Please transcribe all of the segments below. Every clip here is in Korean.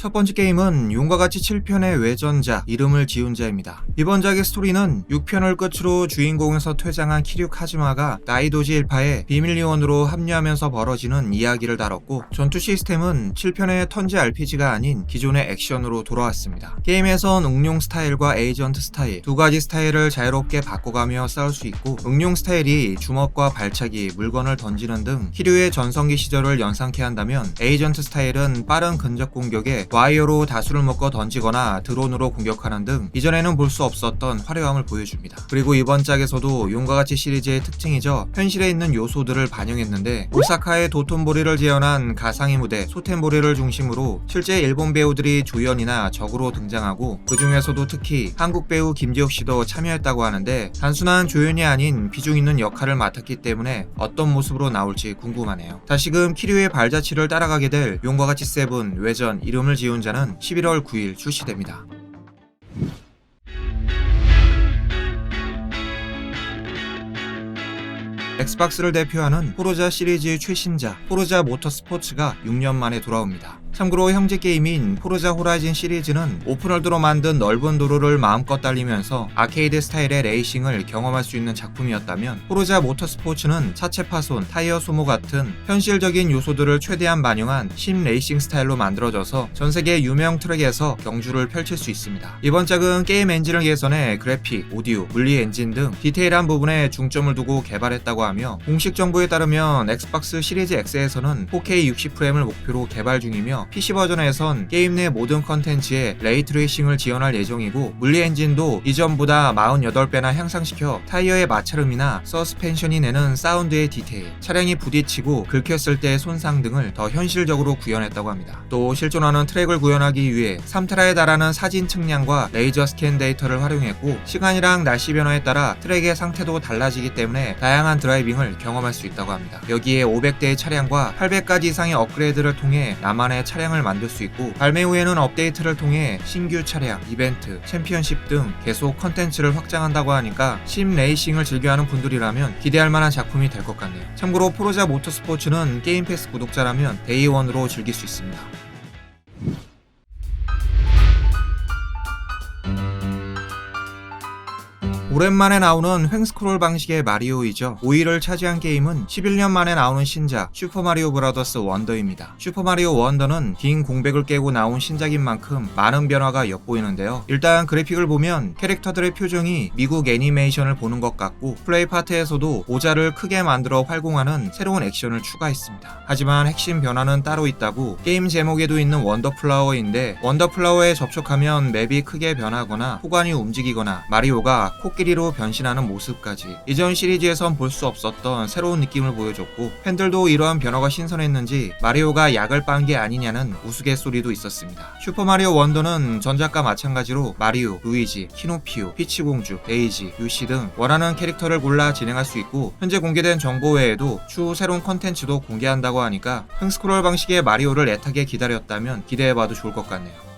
첫 번째 게임은 용과 같이 7편의 외전자 이름을 지운 자입니다. 이번 작의 스토리는 6편을 끝으로 주인공에서 퇴장한 키류 카즈마가 나이도지 일파에 비밀 요원으로 합류하면서 벌어지는 이야기를 다뤘고 전투 시스템은 7편의 턴제 RPG가 아닌 기존의 액션으로 돌아왔습니다. 게임에선 응용 스타일과 에이전트 스타일 두 가지 스타일을 자유롭게 바꿔가며 싸울 수 있고 응용 스타일이 주먹과 발차기, 물건을 던지는 등 키류의 전성기 시절을 연상케 한다면 에이전트 스타일은 빠른 근접 공격에 와이어로 다수를 묶어 던지거나 드론으로 공격하는 등 이전에는 볼 수 없었던 화려함을 보여줍니다. 그리고 이번 짝에서도 용과 같이 시리즈의 특징이죠. 현실에 있는 요소들을 반영했는데 오사카의 도톤보리를 재현한 가상의 무대 소텐보리를 중심으로 실제 일본 배우들이 조연이나 적으로 등장하고 그 중에서도 특히 한국 배우 김지혁 씨도 참여했다고 하는데 단순한 조연이 아닌 비중 있는 역할을 맡았기 때문에 어떤 모습으로 나올지 궁금하네요. 다시금 키류의 발자취를 따라가게 될 용과 같이 세븐 외전 이름을 지은 자는 11월 9일 출시됩니다. 엑스박스를 대표하는 포르자 시리즈의 최신작 포르자 모터스포츠가 6년 만에 돌아옵니다. 참고로 형제 게임인 포르자 호라이즌 시리즈는 오픈월드로 만든 넓은 도로를 마음껏 달리면서 아케이드 스타일의 레이싱을 경험할 수 있는 작품이었다면 포르자 모터스포츠는 차체 파손, 타이어 소모 같은 현실적인 요소들을 최대한 반영한 심 레이싱 스타일로 만들어져서 전 세계 유명 트랙에서 경주를 펼칠 수 있습니다. 이번 작은 게임 엔진을 개선해 그래픽, 오디오, 물리 엔진 등 디테일한 부분에 중점을 두고 개발했다고 하며 공식 정보에 따르면 엑스박스 시리즈 X에서는 4K 60프레임을 목표로 개발 중이며 PC 버전에선 게임 내 모든 컨텐츠에 레이트레이싱을 지원할 예정이고 물리 엔진도 이전보다 48배나 향상시켜 타이어의 마찰음이나 서스펜션이 내는 사운드의 디테일, 차량이 부딪히고 긁혔을 때의 손상 등을 더 현실적으로 구현했다고 합니다. 또 실존하는 트랙을 구현하기 위해 3테라에 달하는 사진 측량과 레이저 스캔 데이터를 활용했고 시간이랑 날씨 변화에 따라 트랙의 상태도 달라지기 때문에 다양한 드라이빙을 경험할 수 있다고 합니다. 여기에 500대의 차량과 800가지 이상의 업그레이드를 통해 나만의 차량을 만들 수 있고 발매 후에는 업데이트를 통해 신규 차량, 이벤트, 챔피언십 등 계속 컨텐츠를 확장한다고 하니까 심 레이싱을 즐겨하는 분들이라면 기대할 만한 작품이 될 것 같네요. 참고로 포르자 모터스포츠는 게임 패스 구독자라면 데이원으로 즐길 수 있습니다. 오랜만에 나오는 횡스크롤 방식의 마리오이죠. 5위를 차지한 게임은 11년 만에 나오는 신작 슈퍼마리오 브라더스 원더입니다. 슈퍼마리오 원더는 긴 공백을 깨고 나온 신작인 만큼 많은 변화가 엿보이는데요. 일단 그래픽을 보면 캐릭터들의 표정이 미국 애니메이션을 보는 것 같고 플레이 파트에서도 모자를 크게 만들어 활공하는 새로운 액션을 추가했습니다. 하지만 핵심 변화는 따로 있다고 게임 제목에도 있는 원더플라워인데 원더플라워에 접촉하면 맵이 크게 변하거나 호관이 움직이거나 마리오가 코 끼리로 변신하는 모습까지 이전 시리즈에선 볼 수 없었던 새로운 느낌을 보여줬고 팬들도 이러한 변화가 신선했는지 마리오가 약을 빤 게 아니냐는 우스갯소리도 있었습니다. 슈퍼마리오 원더는 전작과 마찬가지로 마리오, 루이지, 키노피오, 피치공주, 데이지, 유시 등 원하는 캐릭터를 골라 진행할 수 있고 현재 공개된 정보 외에도 추후 새로운 컨텐츠도 공개한다고 하니까 흥스크롤 방식의 마리오를 애타게 기다렸다면 기대해봐도 좋을 것 같네요.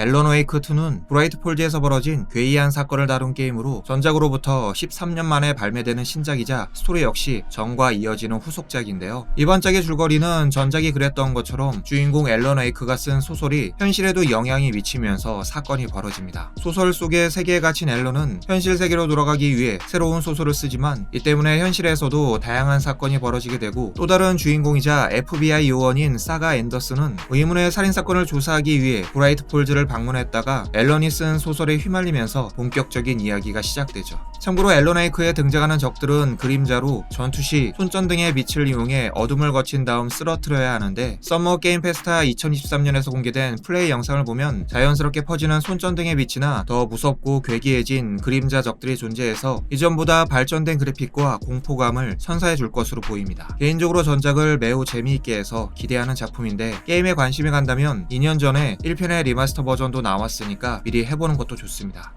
앨런 웨이크 2는 브라이트 폴즈에서 벌어진 괴이한 사건을 다룬 게임으로 전작으로부터 13년 만에 발매되는 신작이자 스토리 역시 전과 이어지는 후속작인데요. 이번 작의 줄거리는 전작이 그랬던 것처럼 주인공 앨런 웨이크가 쓴 소설이 현실에도 영향이 미치면서 사건이 벌어집니다. 소설 속에 세계에 갇힌 앨런은 현실 세계로 돌아가기 위해 새로운 소설을 쓰지만 이 때문에 현실에서도 다양한 사건이 벌어지게 되고 또 다른 주인공이자 FBI 요원인 사가 앤더슨은 의문의 살인 사건을 조사하기 위해 브라이트 폴즈를 방문했다가 앨런이 쓴 소설에 휘말리면서 본격적인 이야기가 시작되죠. 참고로 앨런 웨이크에 등장하는 적들은 그림자로 전투 시 손전 등의 빛을 이용해 어둠을 거친 다음 쓰러뜨려야 하는데 썸머 게임 페스타 2023년에서 공개된 플레이 영상을 보면 자연스럽게 퍼지는 손전 등의 빛이나 더 무섭고 괴기해진 그림자 적들이 존재해서 이전보다 발전된 그래픽과 공포감을 선사해 줄 것으로 보입니다. 개인적으로 전작을 매우 재미있게 해서 기대하는 작품인데 게임에 관심이 간다면 2년 전에 1편의 리마스터 버전 도 나왔으니까 미리 해보는 것도 좋습니다.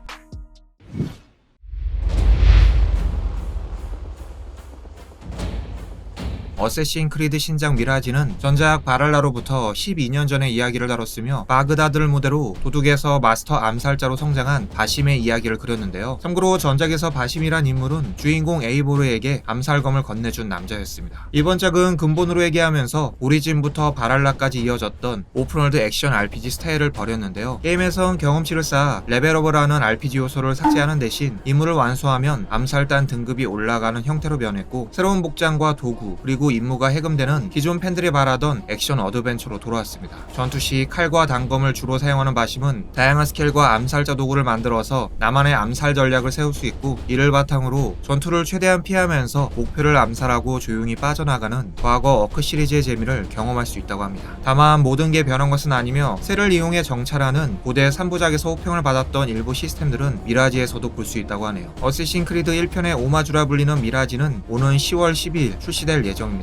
어쌔신 크리드 신작 미라지는 전작 바랄라로부터 12년 전의 이야기를 다뤘으며 바그다드를 무대로 도둑에서 마스터 암살자로 성장한 바심의 이야기를 그렸는데요. 참고로 전작에서 바심이란 인물은 주인공 에이보르에게 암살검을 건네준 남자였습니다. 이번 작은 근본으로 얘기하면서 오리진부터 바랄라까지 이어졌던 오픈월드 액션 RPG 스타일을 버렸는데요. 게임에선 경험치를 쌓아 레벨업을 하는 RPG 요소를 삭제하는 대신 임무를 완수하면 암살단 등급이 올라가는 형태로 변했고 새로운 복장과 도구 그리고 임무가 해금되는 기존 팬들이 바라던 액션 어드벤처로 돌아왔습니다. 전투 시 칼과 단검을 주로 사용하는 바심은 다양한 스킬과 암살자 도구를 만들어서 나만의 암살 전략을 세울 수 있고 이를 바탕으로 전투를 최대한 피하면서 목표를 암살하고 조용히 빠져나가는 과거 어크 시리즈의 재미를 경험할 수 있다고 합니다. 다만 모든 게 변한 것은 아니며 셀을 이용해 정찰하는 고대 3부작에서 호평을 받았던 일부 시스템들은 미라지에서도 볼 수 있다고 하네요. 어쌔신 크리드 1편의 오마주라 불리는 미라지는 오는 10월 12일 출시될 예정입니다.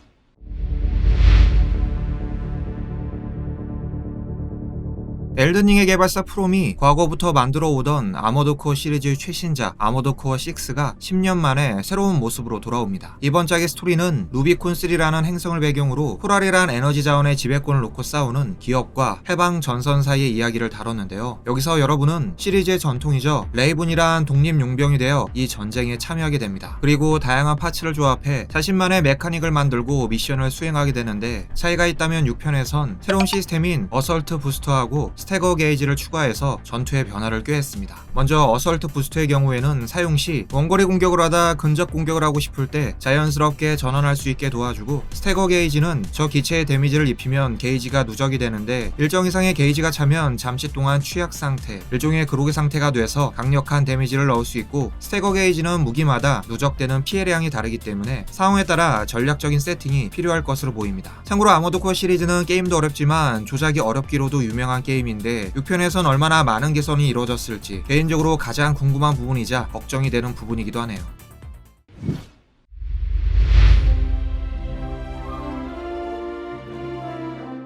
엘든링의 개발사 프롬이 과거부터 만들어 오던 아머드 코어 시리즈의 최신작 아머드 코어 6가 10년 만에 새로운 모습으로 돌아옵니다. 이번 작의 스토리는 루비콘 3라는 행성을 배경으로 포랄이란 에너지 자원의 지배권을 놓고 싸우는 기업과 해방 전선 사이의 이야기를 다뤘는데요. 여기서 여러분은 시리즈의 전통이죠. 레이븐이란 독립 용병이 되어 이 전쟁에 참여하게 됩니다. 그리고 다양한 파츠를 조합해 자신만의 메카닉을 만들고 미션을 수행하게 되는데 차이가 있다면 6편에선 새로운 시스템인 어설트 부스터하고 스 태거 게이지를 추가해서 전투의 변화를 꾀했습니다. 먼저 어설트 부스터의 경우에는 사용 시 원거리 공격을 하다 근접 공격을 하고 싶을 때 자연스럽게 전환할 수 있게 도와주고 스태거 게이지는 저 기체에 데미지를 입히면 게이지가 누적이 되는데 일정 이상의 게이지가 차면 잠시 동안 취약 상태, 일종의 그로기 상태가 돼서 강력한 데미지를 넣을 수 있고 스태거 게이지는 무기마다 누적되는 피해량이 다르기 때문에 상황에 따라 전략적인 세팅이 필요할 것으로 보입니다. 참고로 아머드 코어 시리즈는 게임도 어렵지만 조작이 어렵기로도 유명한 게임인데 6편에선 얼마나 많은 개선이 이루어졌을지 개인적으로 가장 궁금한 부분이자 걱정이 되는 부분이기도 하네요.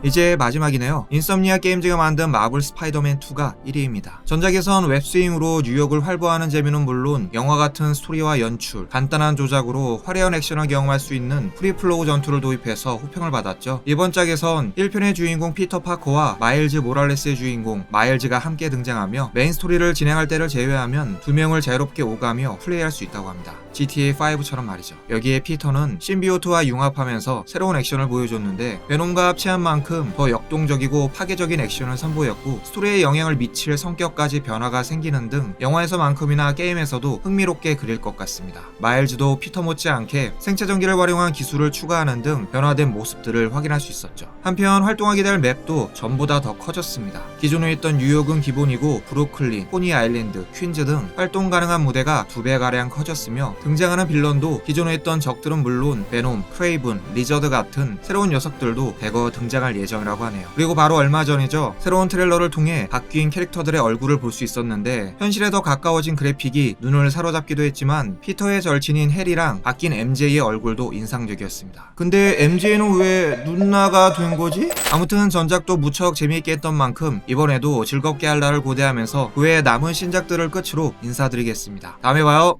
이제 마지막이네요. 인썸니아 게임즈가 만든 마블 스파이더맨 2가 1위입니다. 전작에선 웹스윙으로 뉴욕을 활보하는 재미는 물론 영화 같은 스토리와 연출, 간단한 조작으로 화려한 액션을 경험할 수 있는 프리플로우 전투를 도입해서 호평을 받았죠. 이번 작에선 1편의 주인공 피터 파커와 마일즈 모랄레스의 주인공 마일즈가 함께 등장하며 메인 스토리를 진행할 때를 제외하면 두 명을 자유롭게 오가며 플레이할 수 있다고 합니다. GTA5처럼 말이죠. 여기에 피터는 신비오트와 융합하면서 새로운 액션을 보여줬는데 베놈과 합체한 만큼 더 역동적이고 파괴적인 액션을 선보였고 스토리에 영향을 미칠 성격까지 변화가 생기는 등 영화에서만큼이나 게임에서도 흥미롭게 그릴 것 같습니다. 마일즈도 피터 못지않게 생체 전기를 활용한 기술을 추가하는 등 변화된 모습들을 확인할 수 있었죠. 한편 활동하게 될 맵도 전보다 더 커졌습니다. 기존에 있던 뉴욕은 기본이고 브루클린, 포니 아일랜드, 퀸즈 등 활동 가능한 무대가 두 배가량 커졌으며 등장하는 빌런도 기존에 있던 적들은 물론 베놈, 크레이븐, 리저드 같은 새로운 녀석들도 대거 등장할 예정 이라고 하네요. 그리고 바로 얼마 전이죠. 새로운 트레일러를 통해 바뀐 캐릭터들의 얼굴을 볼 수 있었는데 현실에 더 가까워진 그래픽이 눈을 사로잡기도 했지만 피터의 절친인 해리랑 바뀐 MJ의 얼굴도 인상적이었습니다. 근데 MJ는 왜 누나가 된 거지? 아무튼 전작도 무척 재미있게 했던 만큼 이번에도 즐겁게 할 날을 고대하면서 그외 남은 신작들을 끝으로 인사드리겠습니다. 다음에 봐요.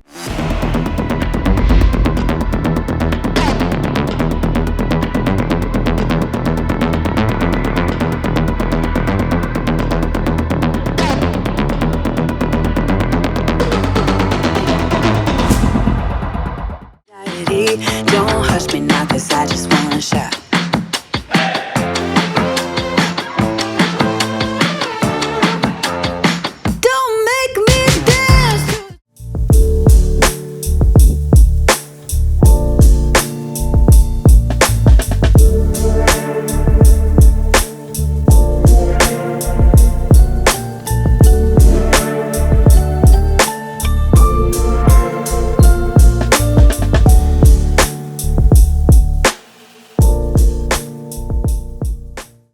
Don't hush me now, cause I just wanna shout.